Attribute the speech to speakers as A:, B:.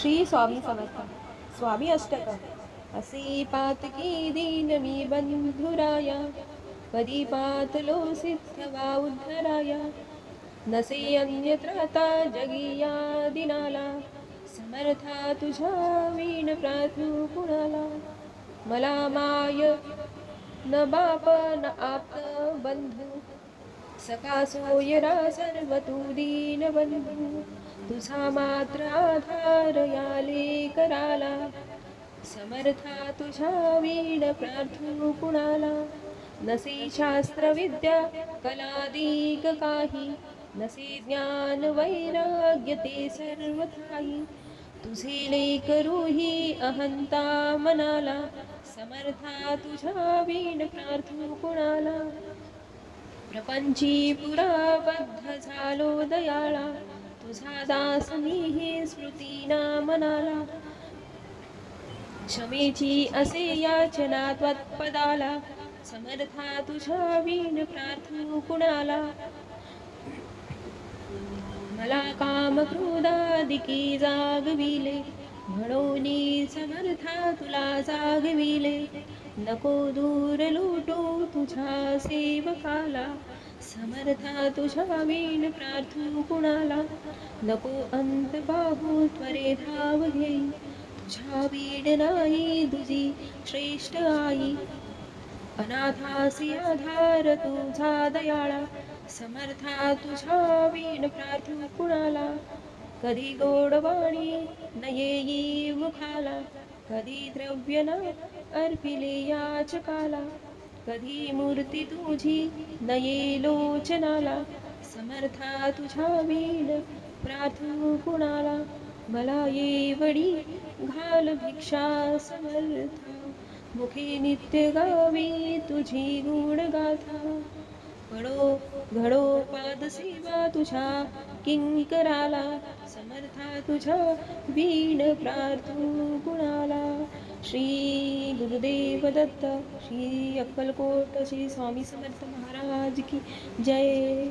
A: श्री स्वामी समर्थ. स्वामी अष्टक. असे पातकी दीन मी बंधुराया कधी पातलो सिद्ध वा उद्धराया. नसे अन्यत्र जगिया दिनाला. समर्था तुझ्या वीण प्रार्थू कुणाला मला माय न बाप न आप बंधू. सका सोयरा सर्व तू दीन बंधू तुझा मात्र आधार याले कराला समर्था तुझा वीण प्रार्थू कुणाला नसे शास्त्र विद्या काही नसे ज्ञान वैराग्य ते सर्व ठाई तुझे लेकरूही अहंता मनाला समर्था तुझा वीण प्रार्थू कुणाला प्रपंची पुराबद्ध झालो दयाळा तुझा दास मी मनाला क्षमेची असे याचना त्वत्पदाला समर्था तुझ्या वीण प्रार्थू कुणाला मला काम क्रोधादिकी जागविले म्हणून समर्था तुला जागविले. नको दूर लुटू तुझ्या सेवकाला. समर्था तुझ्या वीण प्रार्थू कुणाला. नको अंत पाहू त्वरे धाव घेई तुझ्या वीड नाही तुझी श्रेष्ठ आई. अनाथासी आधार तुझा दयाळा. समर्था तुझ्या वीण प्रार्थू कुणाला. कधी गोडवाणी न येई मुखाला कधी द्रव्य न अर्पिले याचकाला कधी मूर्ती तुझी नये लोचनाला समर्था तुझ्या वीण प्रार्थू कुणाला मला ये वडी घाल भिक्षा समर्थ मुखे नित्य गावी तुझी गुण गाथा घडो घडो पाद सेवा तुझ्या किंकराला समर्थ तुझ्या वीण प्रार्थू गुणाला. श्री गुरुदेव दत्त श्री अक्कलकोट श्री स्वामी समर्थ महाराज की जय.